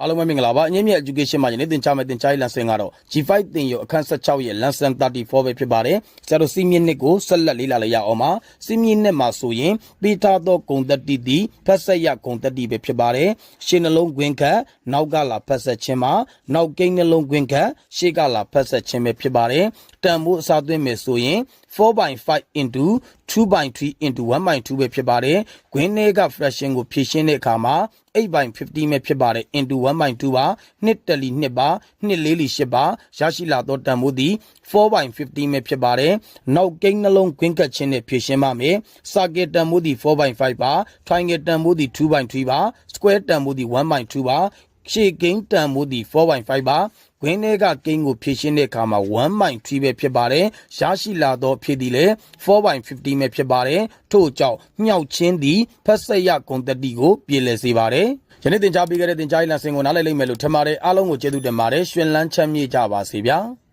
အားလုံးပဲမင်္ဂလာပါအငင်းမြတ် education မှာယနေ့သင်ကြားမယ့်သင်ကြားရေးလမ်းစဉ်ကတော့ G5 သင်ယူအခန်း16ရဲ့ lesson 34ပဲဖြစ်ပါတယ်ဆရာတို့စီမင်းနှစ်ကိုဆက်လက်လေ့လာလိုက်ရအောင်ပါစီမင်းနှစ်မှာဆိုရင်ပေးထားသောဂုံတတိသည်ဖက်ဆက်ရဂုံတတိပဲဖြစ်ပါတယ်ရှင်းနှလုံးခွင်းခတ်နောက်ကလာဖက်ဆက်ခြင်းမှာနောက်ကိန်းနှလုံးခွင်းခတ်ရှေ့ကလာဖက်ဆက်ခြင်းပဲဖြစ်ပါတယ်တန်ဖိုးအစားသွင်းမယ်ဆိုရင်4/5 into 2/3 into 1/2ပဲဖြစ်ပါတယ်။ဂွင်းထဲက fraction ကိုဖြည့်ရှင်းတဲ့အခါမှာ 8/50ပဲဖြစ်ပါတယ် into 1/2ပါနှစ်တလီနှစ်ပါနှစ်လေးလီ8ပါရရှိလာသောတန်ဖိုးသည်4/50ပဲဖြစ်ပါတယ်။နောက်ကိန်းနှလုံးဂွင်းကတ်ခြင်းနဲ့ဖြည့်ရှင်းပါမယ်။စာကက်တန်ဖိုးသည်4/5ပါ triangle တန်ဖိုးသည်2/3ပါ square တန်ဖိုးသည်1/2ပါရှေ့ကိန်းတန်ဖိုးသည်4/5ပါ ဂွင်းထဲကကိန်းကိုဖြည့်ရှင်းတဲ့အခါမှာ1/3ပဲဖြစ်ပါတယ်ရရှိလာသောဖြည့်သည်လည်း4/50ပဲဖြစ်ပါတယ်ထို့ကြောင့်မြောက်ချင်းသည်ဖက်ဆက်ရဂုံတတိကိုပြည်လည်စေပါတယ်ယနေ့သင်ကြားပေးခဲ့တဲ့သင်ကြားရေးလမ်းစဉ်ကိုနားလည်လိမ့်မယ်လို့ထင်ပါတယ်အားလုံးကိုကျေးဇူးတင်ပါတယ်ရှင်လန်းချမ်းမြေ့ကြပါစေဗျာ